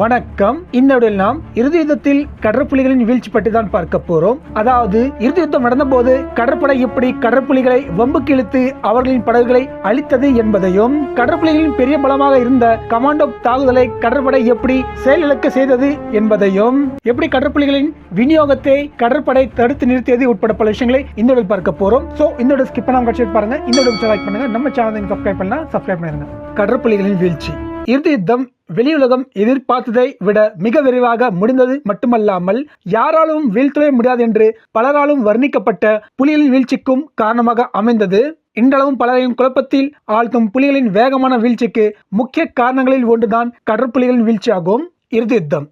வணக்கம். இந்த வீடியோவில் நாம் இறுதி யுத்தத்தில் கடற்புலிகளின் வீழ்ச்சி பற்றி தான் பார்க்க போறோம். அதாவது இறுதி யுத்தம் நடந்தபோது கடற்படை எப்படி கடற்புலிகளை வம்புக்கு இழுத்து அவர்களின் படகுகளை அழித்தது என்பதையும் கடற்புலிகளின் பெரிய பலமாக இருந்த கமாண்டோ தாக்குதலை கடற்படை எப்படி செயலிழக்க செய்தது என்பதையும் எப்படி கடற்புலிகளின் விநியோகத்தை கடற்படை தடுத்து நிறுத்தியது உட்பட பல விஷயங்களை இந்த வீடியோவில் பார்க்க போறோம். சோ இந்த வீடியோ ஸ்கிப் பண்ணாம கட்சி பாருங்க. இந்த வீடியோ செலக்ட் பண்ணுங்க. நம்ம சேனல் சப்ஸ்கிரைப் பண்ணலாம் சப்ஸ்கிரைப் பண்ணிருங்க கடற்புலிகளின் வீழ்ச்சி. இறுதி யுத்தம் வெளியுலகம் எதிர்பார்த்ததை விட மிக விரைவாக முடிந்தது மட்டுமல்லாமல் யாராலும் வீழ்த்தவே முடியாது என்று பலராலும் வர்ணிக்கப்பட்ட புலிகளின் வீழ்ச்சிக்கும் காரணமாக அமைந்தது. இன்றளவும் பலரையும் குழப்பத்தில் ஆழ்த்தும் புலிகளின் வேகமான வீழ்ச்சிக்கு முக்கிய காரணங்களில் ஒன்றுதான் கடற்புலிகளின் வீழ்ச்சியாகும். இறுதி யுத்தம்.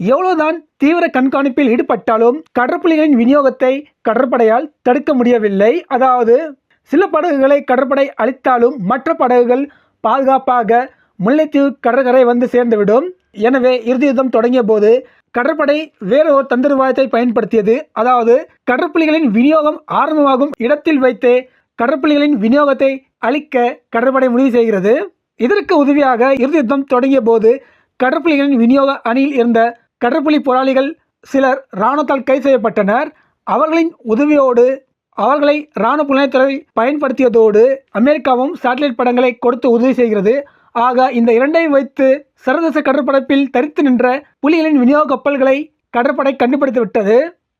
எவ்வளவுதான் தீவிர கண்காணிப்பில் ஈடுபட்டாலும் கடற்புலிகளின் விநியோகத்தை கடற்படையால் தடுக்க முடியவில்லை. அதாவது சில படகுகளை கடற்படை அளித்தாலும் மற்ற படகுகள் பாதுகாப்பாக முல்லைத்தீவு கடற்கரை வந்து சேர்ந்துவிடும். எனவே இறுதி யுத்தம் தொடங்கிய போது கடற்படை வேறு ஒரு தந்திரவாதத்தை பயன்படுத்தியது. அதாவது கடற்புலிகளின் விநியோகம் ஆரம்பமாகும் இடத்தில் வைத்தே கடற்புலிகளின் விநியோகத்தை அழிக்க கடற்படை முடிவு செய்கிறது. இதற்கு உதவியாக இறுதி யுத்தம் தொடங்கிய போது கடற்புலிகளின் விநியோக அணியில் இருந்த கடற்புலி போராளிகள் சிலர் இராணுவத்தால் கைது செய்யப்பட்டனர். அவர்களின் உதவியோடு அவர்களை இராணுவ புலனாய்த்துறை பயன்படுத்தியதோடு அமெரிக்காவும் சேட்டலைட் படங்களை கொடுத்து உதவி செய்கிறது. ஆக இந்த இரண்டையும் வைத்து சர்வதேச கடற்படைப்பில் தரித்து நின்ற புலிகளின் விநியோக கப்பல்களை கடற்படை கண்டுபிடித்து விட்டது.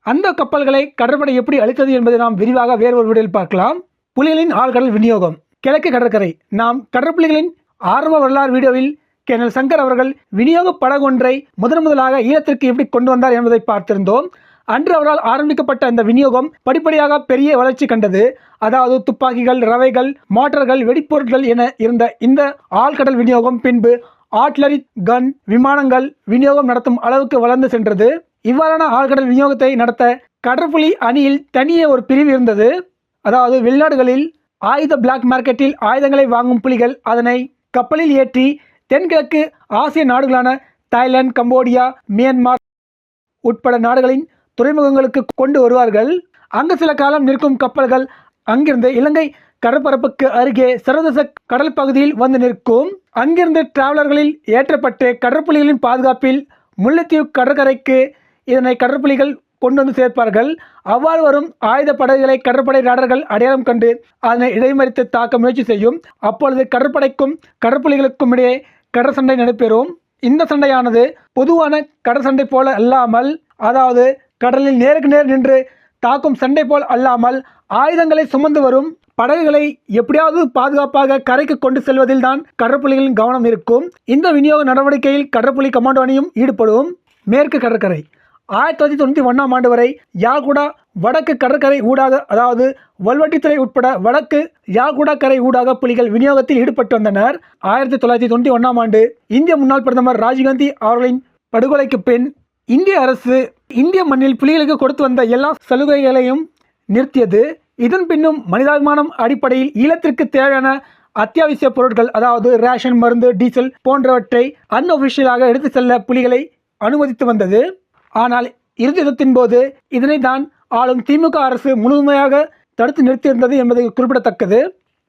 அந்த கப்பல்களை கடற்படை எப்படி அளித்தது என்பதை நாம் விரிவாக வேறு ஒரு வீடியோவில் பார்க்கலாம். புலிகளின் ஆழ்கடல் விநியோகம். கிழக்கு கடற்கரை. நாம் கடற்புலிகளின் ஆரம்ப வரலாறு வீடியோவில் கேனல் சங்கர் அவர்கள் விநியோக படகொன்றை முதன் முதலாக ஈழத்திற்கு எப்படி கொண்டு வந்தார் என்பதை பார்த்திருந்தோம். அன்று அவரால் ஆரம்பிக்கப்பட்ட இந்த விநியோகம் படிப்படியாக பெரிய வளர்ச்சி கண்டது. அதாவது துப்பாக்கிகள் ரவைகள் மோட்டார்கள் வெடிப்பொருட்கள் என இருந்த இந்த ஆழ்கடல் விநியோகம் பின்பு ஆட்லரி கன் விமானங்கள் விநியோகம் நடத்தும் அளவுக்கு வளர்ந்து சென்றது. இவ்வாறான ஆழ்கடல் விநியோகத்தை நடத்த கடற்புலி அணியில் தனியே ஒரு பிரிவு இருந்தது. அதாவது வெளிநாடுகளில் ஆயுத பிளாக் மார்க்கெட்டில் ஆயுதங்களை வாங்கும் புலிகள் அதனை கப்பலில் ஏற்றி தென்கிழக்கு ஆசிய நாடுகளான தாய்லாந்து கம்போடியா மியான்மார் உட்பட நாடுகளின் துறைமுகங்களுக்கு கொண்டு வருவார்கள். அங்கு சில காலம் நிற்கும் கப்பல்கள் அங்கிருந்து இலங்கை கடற்பரப்புக்கு அருகே சர்வதேச கடல் பகுதியில் வந்து நிற்கும். அங்கிருந்து டிராவலர்களில் ஏற்றப்பட்டு கடற்புலிகளின் பாதுகாப்பில் முல்லைத்தீவு கடற்கரைக்கு இதனை கடற்புலிகள் கொண்டு வந்து சேர்ப்பார்கள். அவ்வாறு வரும் ஆயுத படகுகளை கடற்படை ராடர்கள் அடையாளம் கண்டு அதனை இடைமறித்து தாக்க முயற்சி செய்யும். அப்பொழுது கடற்படைக்கும் கடற்புலிகளுக்கும் இடையே கடற்சண்டை நடைபெறும். இந்த சண்டையானது பொதுவான கடற்சண்டை போல அல்லாமல் அதாவது கடலில் நேருக்கு நேர் நின்று தாக்கும் சண்டை போல் அல்லாமல் ஆயுதங்களை சுமந்து வரும் படகுகளை எப்படியாவது பாதுகாப்பாக கரைக்கு கொண்டு செல்வதில் தான் கடற்புலிகளின் கவனம் இருக்கும். இந்த விநியோக நடவடிக்கையில் கடற்புலி கமாண்டோ அணியும் ஈடுபடும். மேற்கு கடற்கரை. ஆயிரத்தி தொள்ளாயிரத்தி தொண்ணூற்றி ஒன்றாம் ஆண்டு வரை யாழ்குடா வடக்கு கடற்கரை ஊடாக அதாவது வல்வட்டித்துறை உட்பட வடக்கு யாழ்குடா கரை ஊடாக புலிகள் விநியோகத்தில் ஈடுபட்டு வந்தனர். ஆயிரத்தி தொள்ளாயிரத்தி தொண்ணூற்றி ஒன்றாம் ஆண்டு இந்திய முன்னாள் பிரதமர் ராஜீவ்காந்தி அவர்களின் படுகொலைக்கு பின் இந்திய அரசு இந்திய மண்ணில் புலிகளுக்கு கொடுத்து வந்த எல்லா சலுகைகளையும் நிறுத்தியது. இதன் பின்னும் மனிதாபிமானம் அடிப்படையில் ஈழத்திற்கு தேவையான அத்தியாவசிய பொருட்கள் அதாவது ரேஷன் மருந்து டீசல் போன்றவற்றை அன்அஃபிஷியலாக எடுத்து செல்ல புலிகளை அனுமதித்து வந்தது. ஆனால் இறுதி யுத்தத்தின் போது இதனை தான் ஆளும் திமுக அரசு முழுமையாக தடுத்து நிறுத்தியிருந்தது என்பது குறிப்பிடத்தக்கது.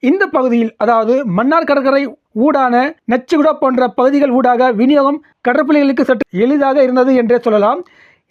இந்த பகுதியில் அதாவது மன்னார் கடற்கரை ஊடான நச்சுகுடா போன்ற பகுதிகள் ஊடாக விநியோகம் கடற்புலிகளுக்கு சற்று எளிதாக இருந்தது என்றே சொல்லலாம்.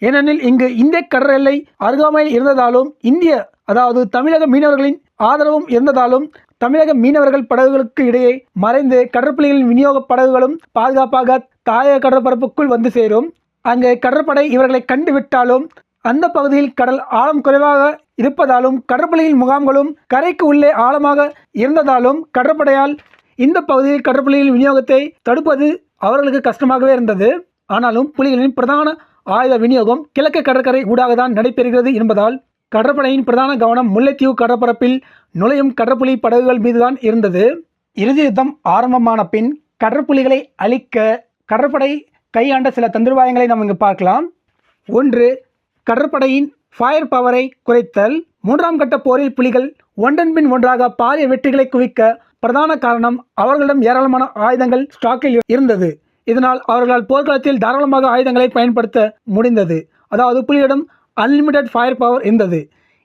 ஏனெனில் இங்கு இந்திய கடற்கரை அருகாமையில் இருந்ததாலும் இந்திய அதாவது தமிழக மீனவர்களின் ஆதரவும் இருந்ததாலும் தமிழக மீனவர்கள் படகுகளுக்கு இடையே மறைந்து கடற்படைகளின் விநியோக படகுகளும் பாதுகாப்பாக தாயக கடற்பரப்புக்குள் வந்து சேரும். அங்கு கடற்படை இவர்களை கண்டுவிட்டாலும் அந்த பகுதியில் கடல் ஆழம் குறைவாக இருப்பதாலும் கடற்படையின் முகாம்களும் கரைக்கு உள்ளே ஆழமாக இருந்ததாலும் கடற்படையால் இந்த பகுதியில் கடற்புலிகளின் விநியோகத்தை தடுப்பது அவர்களுக்கு கஷ்டமாகவே இருந்தது. ஆனாலும் புலிகளின் பிரதான ஆயுத விநியோகம் கிழக்கு கடற்கரை ஊடாக தான் நடைபெறுகிறது என்பதால் கடற்படையின் பிரதான கவனம் முல்லைத்தீவு கடற்பரப்பில் நுழையும் கடற்புலி படகுகள் மீதுதான் இருந்தது. இறுதி யுத்தம் ஆரம்பமான பின் கடற்புலிகளை அழிக்க கடற்படை கையாண்ட சில தந்திரவாயங்களை நாம் இங்கு பார்க்கலாம். ஒன்று கடற்படையின் ஃபயர் பவரை குறைத்தல். மூன்றாம் கட்ட போரில் புலிகள் ஒன்றன் பின் ஒன்றாக பாரிய வெற்றிகளை குவிக்க பிரதான காரணம் அவர்களிடம் ஏராளமான ஆயுதங்கள் ஸ்டாக்கில் இருந்தது. இதனால் அவர்களால் போர்க்களத்தில் தாராளமாக ஆயுதங்களை பயன்படுத்த முடிந்தது. அதாவது புலிகளிடம் அன்லிமிட்டெட் ஃபயர் பவர் இருந்தது.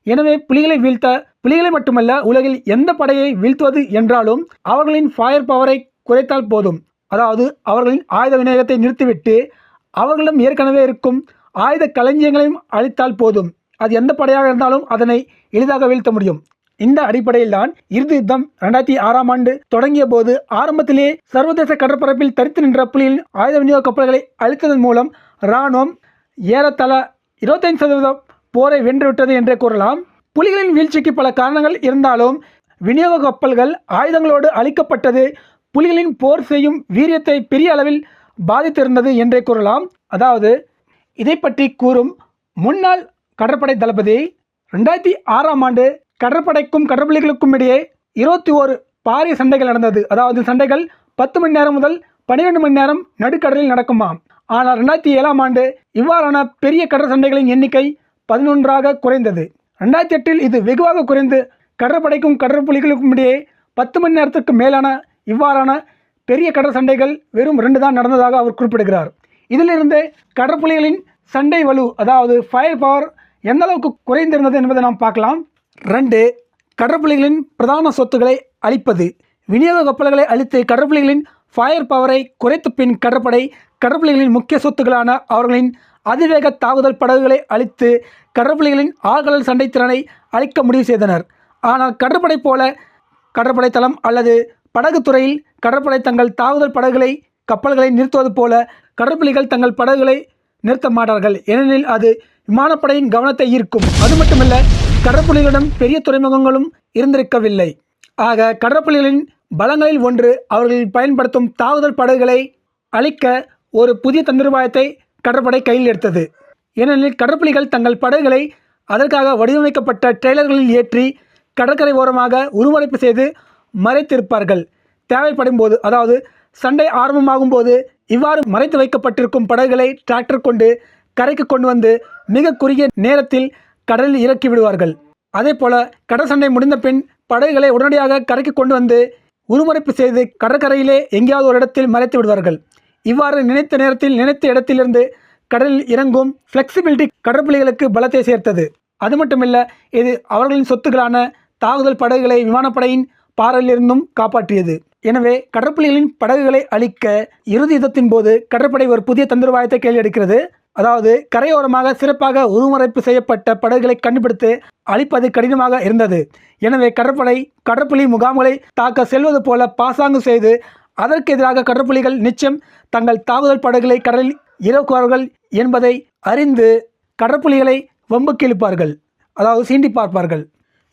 எனவே புலிகளை வீழ்த்த புலிகளை மட்டுமல்ல உலகில் எந்த படையை வீழ்த்துவது என்றாலும் அவர்களின் ஃபயர் பவரை குறைத்தால் போதும். அதாவது அவர்களின் ஆயுத விநியோகத்தை நிறுத்திவிட்டு அவர்களிடம் ஏற்கனவே இருக்கும் ஆயுத களஞ்சியங்களையும் அழித்தால் போதும். அது எந்த படையாக இருந்தாலும் அதனை எளிதாக வீழ்த்த முடியும். இந்த அடிப்படையில் தான் இறுதி யுத்தம் ரெண்டாயிரத்தி ஆறாம் ஆண்டு தொடங்கிய போது ஆரம்பத்திலே சர்வதேச கடற்பரப்பில் தரித்து நின்ற புலிகளின் ஆயுத விநியோக கப்பல்களை அழித்ததன் மூலம் இராணுவம் ஏறத்தள இருபத்தைந்து சதவீதம் போரை வென்றுவிட்டது என்றே கூறலாம். புலிகளின் வீழ்ச்சிக்கு பல காரணங்கள் இருந்தாலும் விநியோக கப்பல்கள் ஆயுதங்களோடு அழிக்கப்பட்டது புலிகளின் போர் செய்யும் வீரியத்தை பெரிய அளவில் பாதித்திருந்தது என்றே கூறலாம். அதாவது இதை பற்றி கூறும் முன்னாள் கடற்படை தளபதி ரெண்டாயிரத்தி ஆறாம் ஆண்டு கடற்படைக்கும் கடற்பள்ளிகளுக்கும் இடையே இருபத்தி ஓரு பாரிய சண்டைகள் நடந்தது. அதாவது சண்டைகள் பத்து மணி நேரம் முதல் பன்னிரெண்டு மணி நேரம் நடுக்கடலில் நடக்குமாம். ஆனால் ரெண்டாயிரத்தி ஏழாம் ஆண்டு இவ்வாறான பெரிய கடற் சண்டைகளின் எண்ணிக்கை பதினொன்றாக குறைந்தது. ரெண்டாயிரத்தி எட்டில் இது வெகுவாக குறைந்து கடற்படைக்கும் கடற்புலிகளுக்கும் இடையே பத்து மணி நேரத்துக்கு மேலான இவ்வாறான பெரிய கடற் சண்டைகள் வெறும் ரெண்டு தான் நடந்ததாக அவர் குறிப்பிடுகிறார். இதிலிருந்து கடற்புலிகளின் சண்டை வலு அதாவது ஃபயர் பவர் எந்த அளவுக்கு குறைந்திருந்தது என்பதை நாம் பார்க்கலாம். ரெண்டு கடற்புலிகளின் பிரதான சொத்துக்களை அழிப்பது. விநியோக கப்பல்களை அழித்து கடற்புலிகளின் ஃபயர் பவரை குறைத்த பின் கடற்படை கடற்புலிகளின் முக்கிய சொத்துக்களான அவர்களின் அதிவேக தாக்குதல் படகுகளை அழித்து கடற்புலிகளின் ஆழ்கடல் சண்டை திறனை அழிக்க முடிவு செய்தனர். ஆனால் கடற்படை போல கடற்படை தளம் அல்லது படகு துறையில் கடற்படை தங்கள் தாக்குதல் படகுகளை கப்பல்களை நிறுத்துவது போல கடற்புலிகள் தங்கள் படகுகளை நிறுத்த மாட்டார்கள். ஏனெனில் அது விமானப்படையின் கவனத்தை ஈர்க்கும். அது மட்டுமல்ல கடற்புலிகளிடம் பெரிய துறைமுகங்களும் இருந்திருக்கவில்லை. ஆக கடற்புலிகளின் பலங்களில் ஒன்று அவர்கள் பயன்படுத்தும் தாக்குதல் படகுகளை அழிக்க ஒரு புதிய தந்திரபாயத்தை கடற்படை கையில் எடுத்தது. ஏனெனில் கடற்புலிகள் தங்கள் படகுகளை அதற்காக வடிவமைக்கப்பட்ட ட்ரெய்லர்களில் ஏற்றி கடற்கரை ஓரமாக உருவமைப்பு செய்து மறைத்திருப்பார்கள். தேவைப்படும் போது அதாவது சண்டை ஆரம்பமாகும் போது இவ்வாறு மறைத்து வைக்கப்பட்டிருக்கும் படகுகளை டிராக்டர் கொண்டு கரைக்கு கொண்டு வந்து மிக குறுகிய நேரத்தில் கடலில் இறக்கி விடுவார்கள். அதே போல கடற்சண்டை முடிந்த பின் படகுகளை உடனடியாக கரைக்கு கொண்டு வந்து உருமறைப்பு செய்து கடற்கரையிலே எங்கேயாவது ஒரு இடத்தில் மறைத்து விடுவார்கள். இவ்வாறு நினைத்த நேரத்தில் நினைத்த இடத்திலிருந்து கடலில் இறங்கும் ஃப்ளெக்சிபிலிட்டி கடற்புலிகளுக்கு பலத்தை சேர்த்தது. அது மட்டுமில்ல இது அவர்களின் சொத்துக்களான தாக்குதல் படகுகளை விமானப்படையின் பாறையிலிருந்தும் காப்பாற்றியது. எனவே கடற்புலிகளின் படகுகளை அழிக்க இறுதி யுத்தத்தின் போது கடற்படை ஒரு புதிய தந்திரவாயத்தை கேள்வி எடுக்கிறது. அதாவது கரையோரமாக சிறப்பாக உருமறைப்பு செய்யப்பட்ட படகுகளை கண்டுபிடித்து அழிப்பது கடினமாக இருந்தது. எனவே கடற்படை கடற்புலி முகாம்களை தாக்க செல்வது போல பாசாங்கு செய்து அதற்கு எதிராக கடற்புலிகள் நிச்சயம் தங்கள் தாக்குதல் படகுகளை கடலில் இறக்குவார்கள் என்பதை அறிந்து கடற்புலிகளை வம்புக்கு இழுப்பார்கள் அதாவது சீண்டி பார்ப்பார்கள்.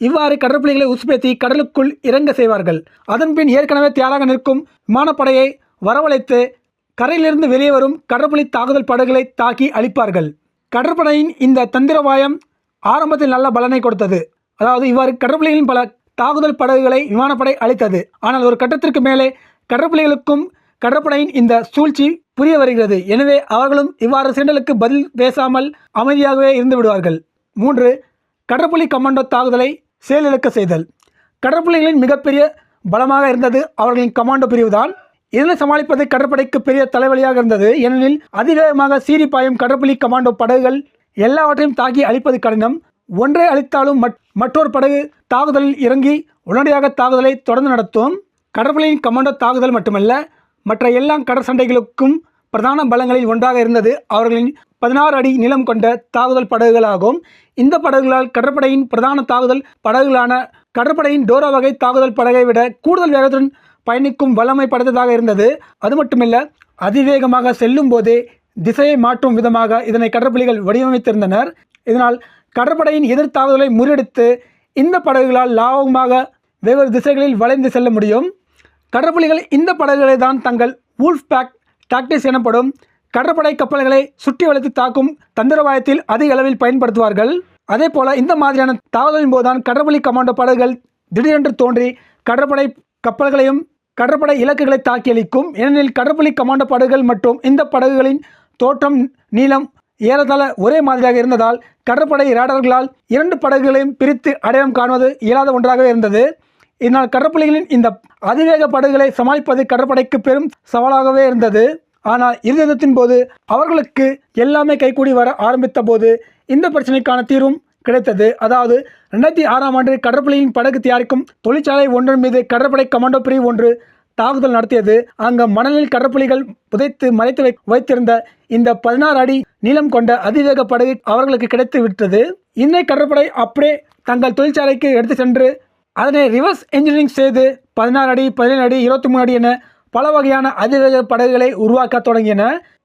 இவ்வாறு கடற்புலிகளை உசுப்பேத்தி கடலுக்குள் இறங்க செய்வார்கள். அதன்பின் ஏற்கனவே தயாராக நிற்கும் விமானப்படையை வரவழைத்து கரையிலிருந்து வெளியே வரும் கடற்படை தாக்குதல் படகுகளை தாக்கி அழிப்பார்கள். கடற்படையின் இந்த தந்திரவாயம் ஆரம்பத்தில் நல்ல பலனை கொடுத்தது. அதாவது இவ்வாறு கடற்படைகளின் பல தாக்குதல் படகுகளை விமானப்படை அழித்தது. ஆனால் ஒரு கட்டத்திற்கு மேலே கடற்படைகளுக்கும் கடற்படையின் இந்த சூழ்ச்சி புரிய வருகிறது. எனவே அவர்களும் இவ்வாறு சீண்டலுக்கு பதில் பேசாமல் அமைதியாகவே இருந்து விடுவார்கள். மூன்று கடற்புலி கமாண்டோ தாக்குதலை செயலிழக்க செய்தல். கடற்புலிகளின் மிகப்பெரிய பலமாக இருந்தது அவர்களின் கமாண்டோ பிரிவுதான். இதனை சமாளிப்பது கடற்படைக்கு பெரிய தலைவலியாக இருந்தது. ஏனெனில் அதிவேகமாக சீரிப்பாயும் பாயும் கடற்புலி கமாண்டோ படகுகள் எல்லாவற்றையும் தாக்கி அழிப்பது கடினம். ஒன்றை அழித்தாலும் மற்றொரு படகு தாக்குதலில் இறங்கி உடனடியாக தாக்குதலை தொடர்ந்து நடத்தும். கடற்படையின் கமாண்டோ தாக்குதல் மட்டுமல்ல மற்ற எல்லா கடற் சண்டைகளுக்கும் பிரதான பலங்களில் ஒன்றாக இருந்தது அவர்களின் பதினாறு அடி நிலம் கொண்ட தாக்குதல் படகுகளாகும். இந்த படகுகளால் கடற்படையின் பிரதான தாக்குதல் படகுகளான கடற்படையின் டோரா வகை தாக்குதல் படகை விட கூடுதல் வேகத்துடன் பயணிக்கும் வல்லமை படைத்ததாக இருந்தது. அது மட்டுமில்ல அதிவேகமாக செல்லும் போதே திசையை மாற்றும் விதமாக இதனை கடற்படைகள் வடிவமைத்திருந்தனர். இதனால் கடற்படையின் எதிர் முறியடித்து இந்த படகுகளால் லாபமாக வெவ்வேறு திசைகளில் வளைந்து செல்ல முடியும். கடற்படைகள் இந்த படகுகளை தான் தங்கள் வூல்ஃப் பேக் டாக்டிஸ் எனப்படும் கடற்படை கப்பல்களை சுற்றி வளைத்து தாக்கும் தந்திரவாயத்தில் அதிக அளவில் பயன்படுத்துவார்கள். அதே போல இந்த மாதிரியான தாவதலின் போதுதான் கடற்படை கமாண்டோ படகுகள் திடீரென்று தோன்றி கடற்படை கப்பல்களையும் கடற்படை இலக்குகளை தாக்கியளிக்கும். ஏனெனில் கடற்படை கமாண்ட படகுகள் மற்றும் இந்த படகுகளின் தோற்றம் நீளம் ஏறத்தாழ ஒரே மாதிரியாக இருந்ததால் கடற்படை ரேடர்களால் இரண்டு படகுகளையும் பிரித்து அடையாளம் காணுவது இயலாத ஒன்றாகவே இருந்தது. இதனால் கடற்படைகளின் இந்த அதிவேக படகுகளை சமாளிப்பது கடற்படைக்கு பெரும் சவாலாகவே இருந்தது. ஆனால் இறுதி போது அவர்களுக்கு எல்லாமே கைகூடி வர ஆரம்பித்த போது இந்த பிரச்சனைக்கான தீர்வும் கிடைத்தது. அதாவது ரெண்டாயிரத்தி ஆறாம் ஆண்டு கடற்படையின் படகு தயாரிக்கும் தொழிற்சாலை ஒன்றின் மீது கடற்படை கமாண்டோ பிரிவு ஒன்று தாக்குதல் நடத்தியது. அங்கு மணலில் கடற்புலிகள் புதைத்து மறைத்து வை வைத்திருந்த இந்த பதினாறு அடி நீளம் கொண்ட அதிவேக படகு அவர்களுக்கு கிடைத்து விட்டது. இன்றை கடற்படை அப்படியே தங்கள் தொழிற்சாலைக்கு எடுத்து சென்று அதனை ரிவர்ஸ் என்ஜினியரிங் செய்து பதினாறு அடி பதினேழு அடி இருபத்தி மூணு அடி என பல வகையான அதிவேக படகுகளை உருவாக்க தொடங்கின.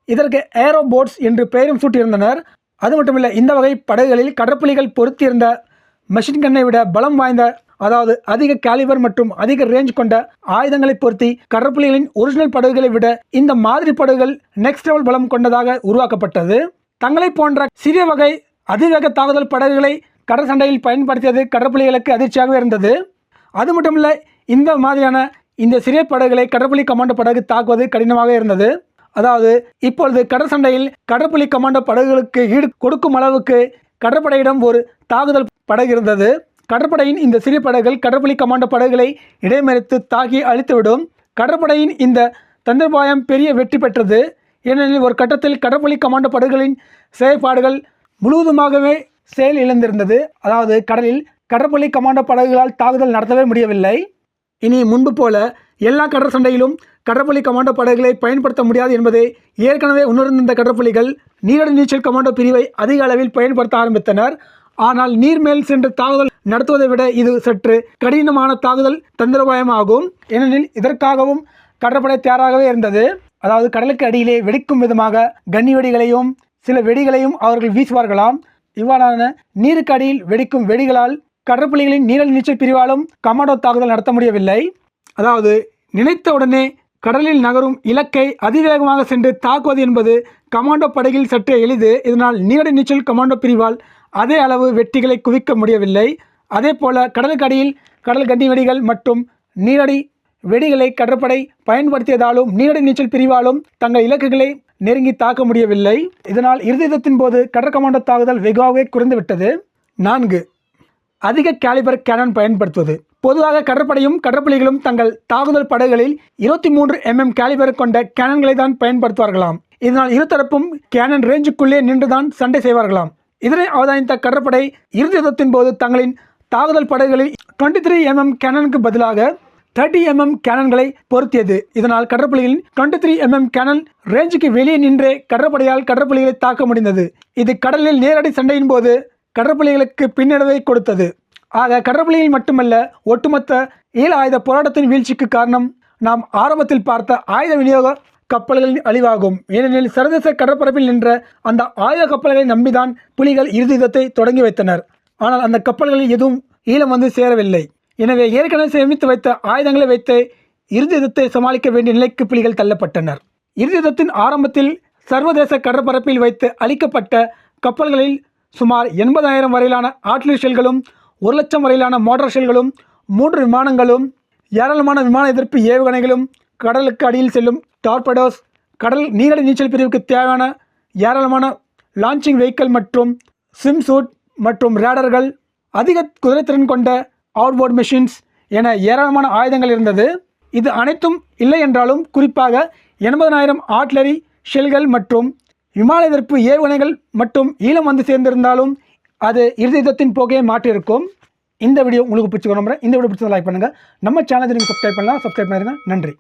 இதற்கு ஏரோ போட்ஸ் என்று பெயரும் சூட்டியிருந்தனர். அது மட்டுமில்லை இந்த வகை படகுகளில் கடற்புலிகள் பொருத்தியிருந்த மெஷின் கன்னை விட பலம் வாய்ந்த அதாவது அதிக கேலிபர் மற்றும் அதிக ரேஞ்ச் கொண்ட ஆயுதங்களை பொருத்தி கடற்புலிகளின் ஒரிஜினல் படகுகளை விட இந்த மாதிரி படகுகள் நெக்ஸ்ட் லெவல் பலம் கொண்டதாக உருவாக்கப்பட்டது. தங்களை போன்ற சிறிய வகை அதிவேக தாக்குதல் படகுகளை கடற் சண்டையில் பயன்படுத்தியது கடற்புலிகளுக்கு அதிர்ச்சியாகவே இருந்தது. அது மட்டும் இல்லை இந்த மாதிரியான இந்த சிறிய படகுகளை கடற்புலி கமாண்டோ படகு தாக்குவது கடினமாக இருந்தது. அதாவது இப்பொழுது கடற்சண்டையில் கடற்புலி கமாண்டோ படகுகளுக்கு ஈடு கொடுக்கும் அளவுக்கு கடற்படையிடம் ஒரு தாக்குதல் படகு இருந்தது கடற்படையின் இந்த சிறிய படகுகள் கடற்புலி கமாண்டோ படகுகளை இடைமறித்து தாக்கி அழித்துவிடும். கடற்படையின் இந்த தந்திரபாயம் பெரிய வெற்றி பெற்றது. ஏனெனில் ஒரு கட்டத்தில் கடற்புலி கமாண்டோ படகுகளின் செயற்பாடுகள் முழுவதுமாகவே செயல் இழந்திருந்தது. அதாவது கடலில் கடற்புலி கமாண்டோ படகுகளால் தாக்குதல் நடத்தவே முடியவில்லை. இனி முன்பு போல எல்லா கடற் சண்டையிலும் கடற்புலி கமாண்டோ படகுகளை பயன்படுத்த முடியாது என்பதை ஏற்கனவே உணர்ந்திருந்த கடற்புலிகள் நீரடி நீச்சல் கமாண்டோ பிரிவை அதிக அளவில் பயன்படுத்த ஆரம்பித்தனர். ஆனால் நீர்மேல் சென்று தாக்குதல் நடத்துவதை விட இது சற்று கடினமான தாக்குதல் தந்திரபாயமாகும். ஏனெனில் இதற்காகவும் கடற்படை தயாராகவே இருந்தது. அதாவது கடலுக்கு அடியிலே வெடிக்கும் விதமாக கன்னி வெடிகளையும் சில வெடிகளையும் அவர்கள் வீசுவார்களாம். இவ்வாறான நீருக்கு அடியில் வெடிக்கும் வெடிகளால் கடற்புலிகளின் நீரல் நீச்சல் பிரிவாலும் கமாண்டோ தாக்குதல் நடத்த முடியவில்லை. அதாவது நினைத்தவுடனே கடலில் நகரும் இலக்கை அதிவேகமாக சென்று தாக்குவது என்பது கமாண்டோ படகில் சற்றே எளிது. இதனால் நீரடி நீச்சல் கமாண்டோ பிரிவால் அதே அளவு வெட்டிகளை குவிக்க முடியவில்லை. அதே போல கடலுக்கடியில் கடல் கண்டி வெடிகள் மற்றும் நீரடி வெடிகளை கடற்படை பயன்படுத்தியதாலும் நீரடி நீச்சல் பிரிவாலும் தங்கள் இலக்குகளை நெருங்கி தாக்க முடியவில்லை. இதனால் இறுதி போது கடற்கமாண்டோ தாக்குதல் வெகுவாகவே குறைந்துவிட்டது. நான்கு. அதிக கேலிபர் கேனன் பயன்படுத்துவது. பொதுவாக கடற்படையும் கடற்புலிகளும் தங்கள் தாக்குதல் படகுகளில் இருபத்தி மூன்று எம்எம் கேலிபர் கொண்ட கேனன்களை தான் பயன்படுத்துவார்களாம். இதனால் இருதரப்பும் கேனன் ரேஞ்சுக்குள்ளே நின்றுதான் சண்டை செய்வார்களாம். இதனை அவதானித்த கடற்படை இறுதி யுத்தத்தின் போது தங்களின் தாக்குதல் படகுகளில் டுவெண்ட்டி த்ரீ எம்எம் கேனனுக்கு பதிலாக தேர்ட்டி எம்எம் கேனன்களை பொருத்தியது. இதனால் கடற்புலிகளின் டுவெண்ட்டி த்ரீ எம்எம் கேனன் ரேஞ்சுக்கு வெளியே நின்றே கடற்படையால் கடற்புலிகளை தாக்க முடிந்தது. இது கடலில் நேரடி சண்டையின் போது கடற்புலிகளுக்கு பின்னடைவை கொடுத்தது. ஆக கடற்புலிகள் மட்டுமல்ல ஒட்டுமொத்த ஈழ ஆயுத போராட்டத்தின் வீழ்ச்சிக்கு காரணம் நாம் ஆரம்பத்தில் பார்த்த ஆயுத விநியோக கப்பல்களின் அழிவாகும். ஏனெனில் சர்வதேச கடற்பரப்பில் நின்ற அந்த ஆயுத கப்பல்களை நம்பிதான் புலிகள் இறுதி யுத்தத்தை தொடங்கி வைத்தனர். ஆனால் அந்த கப்பல்களில் எதுவும் ஈழம் வந்து சேரவில்லை. எனவே ஏற்கனவே சேமித்து வைத்த ஆயுதங்களை வைத்து இறுதி யுத்தத்தை சமாளிக்க வேண்டிய நிலைக்கு புலிகள் தள்ளப்பட்டனர். இறுதி யுத்தத்தின் ஆரம்பத்தில் சர்வதேச கடற்பரப்பில் வைத்து அளிக்கப்பட்ட கப்பல்களில் சுமார் எண்பதாயிரம் வரையிலான ஆர்ட்லரி ஒரு லட்சம் வரையிலான மோட்டார் ஷெல்களும் மூன்று விமானங்களும் ஏராளமான விமான எதிர்ப்பு ஏவுகணைகளும் கடலுக்கு அடியில் செல்லும் டார்படோஸ் கடல் நீரடி நீச்சல் பிரிவுக்கு தேவையான ஏராளமான லான்ச்சிங் வெஹிக்கிள் மற்றும் ஸ்விம் சூட் மற்றும் ரேடர்கள் அதிக குதிரைத்திறன் கொண்ட அவுட்போர்ட் மெஷின்ஸ் என ஏராளமான ஆயுதங்கள் இருந்தது. இது அனைத்தும் இல்லை என்றாலும் குறிப்பாக எண்பதனாயிரம் ஆட்லரி ஷெல்கள் மற்றும் விமான எதிர்ப்பு ஏவுகணைகள் மற்றும் ஈழம் வந்து சேர்ந்திருந்தாலும் அது இறுதி போகையை மாற்றியிருக்கும். இந்த வீடியோ உங்களுக்கு பிடிச்சிக்கணும் இந்த வீடியோ பிடிச்சதை லைக் பண்ணுங்கள் நம்ம சேனலை நீங்கள் சப்ஸ்கிரைப் பண்ணலாம். சப்ஸ்கிரைப் பண்ணிடுங்க. நன்றி.